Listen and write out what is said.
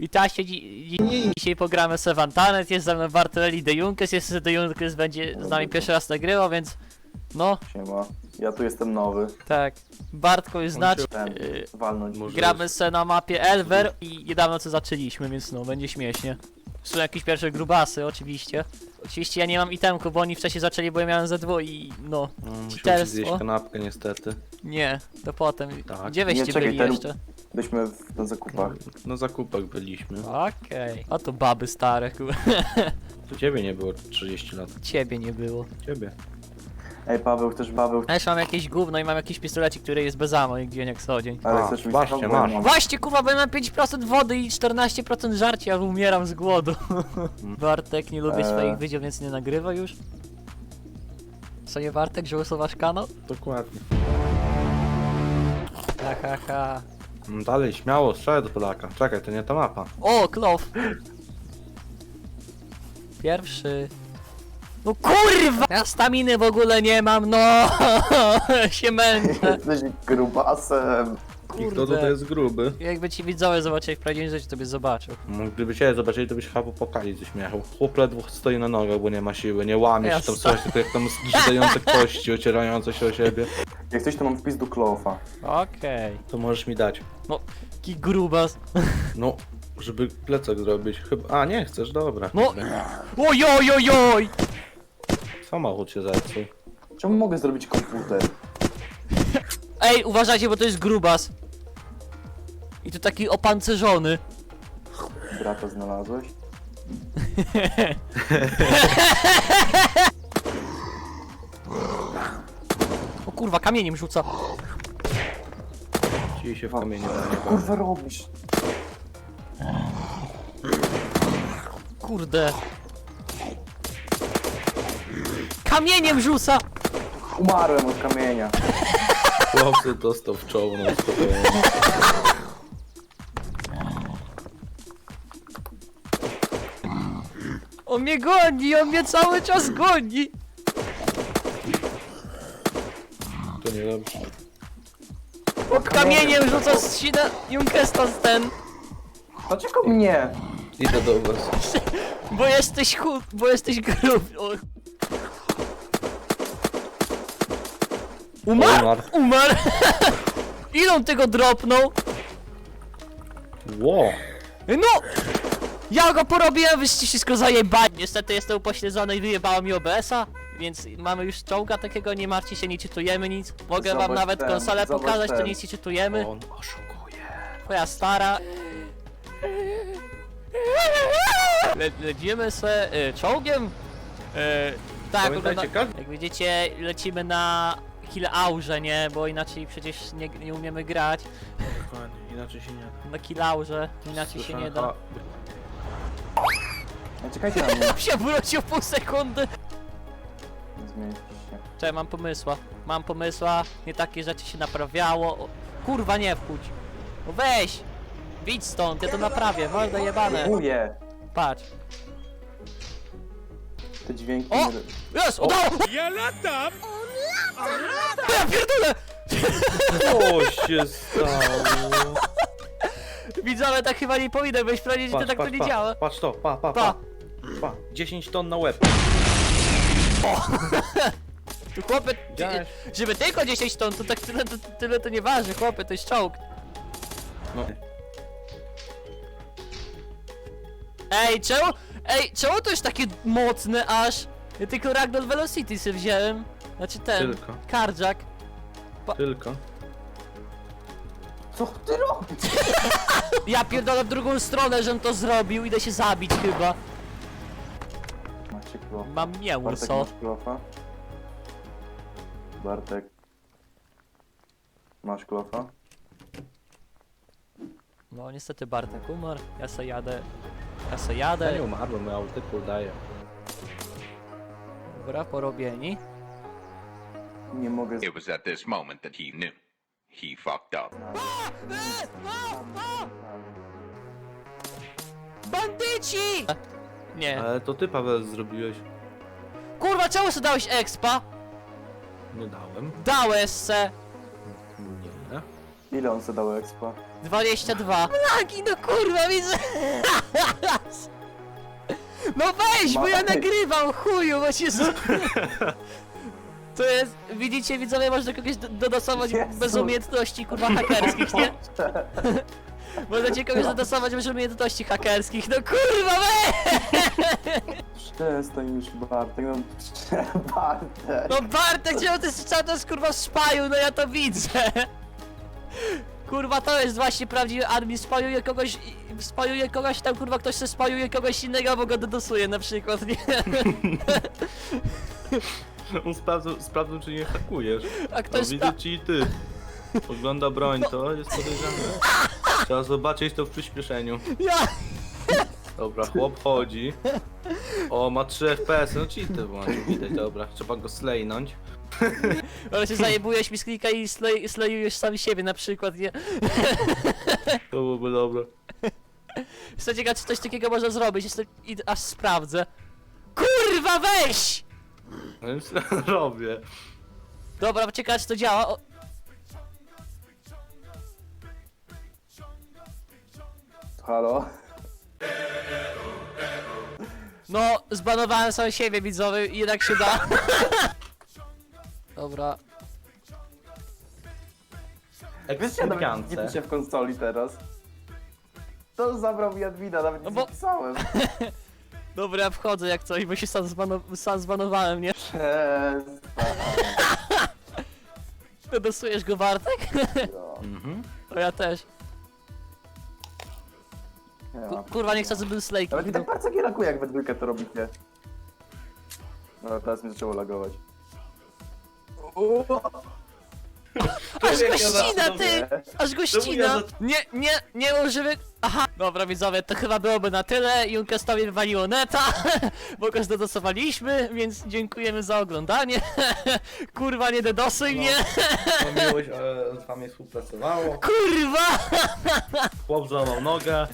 Witajcie, dzi dzi dzisiaj pogramy sobie w Antanet, jest ze mną Bartoleli de Junkes, jest de Junkes będzie z nami pierwszy raz nagrywał, więc no, Siema. Ja tu jestem nowy. tak. Bartko już yy, walnąć. Może- gramy se na mapie Elver i niedawno co zaczęliśmy, więc no, będzie śmiesznie. Są jakieś pierwsze grubasy, oczywiście. Oczywiście ja nie mam itemku, bo oni wcześniej zaczęli, bo ja miałem ze dwu i no, No, Cheaterstwo. ci zjeść kanapkę niestety. nie, to potem. Tak. Gdzie wyście czekaj, byli ten- jeszcze? Byliśmy w, na zakupach. Na zakupach byliśmy. Okej. A to baby stare, kur... Tu ciebie nie było 30 lat. Ciebie nie było. Ciebie. Ej, Paweł, chcesz Paweł, A jeszcze mam jakieś gówno i mam jakiś pistolecik, który jest bez ammo i dzień jak co dzień. ale A, chcesz mi właśnie, Paweł, masz. mam. Właśnie kurwa, bo ja mam 5% wody i 14% żarcia, a umieram z głodu. Bartek, nie lubię Eee. swoich wideł, więc nie nagrywa już. Co nie Bartek, że usuwasz kanał? Dokładnie. Ha ha ha. No dalej, śmiało, strzelaj do Polaka. Czekaj, to nie ta mapa. O, klow! Pierwszy. No kurwa! Ja staminy w ogóle nie mam, no! się męczę. Jesteś grubasem. I kto tutaj jest gruby? Jakby ci widzowie zobaczyli w prawdziwym życiu, to by zobaczył. No, gdyby cię zobaczyli, to byś chyba popakali ze śmiechu. Chłop ledwo stoi na nogach, bo nie ma siły, nie łamie się Jasne. tam coś, tylko jak tam zgizające kości, ocierające się o siebie. Jak coś, to mam wpis do klofa. Okej. To możesz mi dać. Taki grubas. No, żeby plecak zrobić. Chyba... A, nie chcesz, dobra. No! Ojojojoj! Samochód się zepsuł. Czemu mogę zrobić komputer? Ej, uważajcie, bo to jest grubas. I to taki opancerzony. Brata znalazłeś? O kurwa, kamieniem rzuca. Ci się w kamieniu kurwa robisz? Kurde. Kamieniem rzuca! Umarłem od kamienia. Chłopcy dostał w czoło, spokojnie. On mnie goni, on mnie cały czas goni! To niedobrze. Kamieniem rzuca z sina Junkesta z ten. Dlaczego mnie? Idę do was. Bo jesteś chud, bo jesteś gruby. O. Umarł? Umarł. Umarł! Ile on tego dropnął? Ło! No! Ja go porobiłem, wyście wszystko zajebali. Niestety jestem upośledzony i wyjebało mi OBS-a, więc mamy już czołga takiego, nie martwcie się, nie czytujemy nic. Mogę wam Zobacz nawet ten, konsolę zobacz pokazać, to ten. nic nie czytujemy. On oszukuje. Twoja stara. Le lecimy se y, czołgiem. Y, tak, Pamiętajcie, ogląda- każdy- jak widzicie, lecimy na Kill Aurze, nie? Bo inaczej przecież nie, nie umiemy grać. Dokładnie, inaczej się nie da. Na Kill Aurze, inaczej się nie da. Ej, czekajcie na mnie. się wrócił pół sekundy. Nie zmieścisz się. Cześć, mam pomysła. Mam pomysła, nie takie rzeczy się naprawiało. O, kurwa, nie wchódź. No weź! Widź stąd, ja to naprawię, mordę jebane. Próbuję. Patrz. Te dźwięki... O! nie- Jest, udało! Ja latam! Ja pierdolę! Co się stało? Widzowie, tak chyba nie powinno być, powiedzieć, że to tak to nie działa. Patrz to, pa, pa, Pa. pa. Pa, 10 ton na łeb. Tu chłopie, ty, Widziałeś? żeby tylko 10 ton, to tak tyle to, tyle to nie waży, chłopie, to jest czołg. No. Ej, czemu, ej, czemu to jest takie mocne aż? Ja tylko Ragdoll Velocity sobie wziąłem. Znaczy ten, Tylko. Karjak. Tylko. Co ty robisz? Ja pierdolę w drugą stronę, żem to zrobił, idę się zabić chyba. Macie klofa. Mam Bartek, mięso. masz klofa? Bartek. Masz klofa? No niestety Bartek umarł, ja se jadę. Ja se Ja nie jadę. umarłem, ja tylko udaję. Dobra, porobieni. Nie mogę... It was at this moment that he knew. He fucked up. Bandyci! Nie. Ale to ty, Paweł, zrobiłeś. Kurwa, czemu sobie dałeś expa? Nie dałem. Dałeś se. Nie. Ile on sobie dał expa? 22. Lagi, no kurwa, widzę. No weź, bo ja nagrywam, chuju, bo się... z- To jest, widzicie widzowie, można kogoś do- dodosować Jezu. bez umiejętności, kurwa, hakerskich, nie? Możecie kogoś dodosować bez umiejętności hakerskich, no kurwa, weź! Przestań już Bartek, no Bartek. No Bartek, czemu ty jesteś cały czas kurwa w spaju, no ja to widzę! Kurwa, to jest właśnie prawdziwy admin, spajuje kogoś, spajuje kogoś, tam kurwa ktoś se spajuje kogoś innego, bo go dodosuje na przykład, nie? On sprawdzał, sprawdzał czy nie hakujesz. A No, ktoś widzę ci i ty. Ogląda broń, to jest podejrzane. Trzeba zobaczyć to w przyspieszeniu. Ja! Dobra, chłop chodzi. O, ma 3 FPS, no cheaty włączył, widać, dobra. Trzeba go slejnąć. Ale się zajebujesz mi z klika i slej, slejujesz sam siebie na przykład, nie? To byłoby dobre. Jestem ciekaw, czy coś takiego można zrobić, jestem, i aż sprawdzę. Kurwa, weź! No więc robię. Dobra, ciekawe, czy to działa. O, Halo? No, zbanowałem sam siebie, widzowie, i jednak się da. Dobra. Wiesz, ja nawet nie piszę w konsoli teraz. To zabrał mi admina, nawet No nie bo- zapisałem. Dobra, ja wchodzę jak coś, bo się sam, zbano- sam zbanowałem, nie? Przestań. Dosujesz go, Bartek? No, Mhm. O, ja też. nie Ku-. Kurwa, nie chcę, żeby Slake Nawet i tak bardzo kierakuje, jak we dwójkę to robicie. No, teraz mi zaczęło lagować. Aż gościna, ty! Aż gościna! Nie, nie, nie używy... Aha! Dobra, widzowie, to chyba byłoby na tyle. Junkestowi wywaliło neta, bo go zdodosowaliśmy, więc dziękujemy za oglądanie. Kurwa, nie dedosuj mnie! No miłość e, z wami współpracowało. Kurwa! Chłop złamał nogę.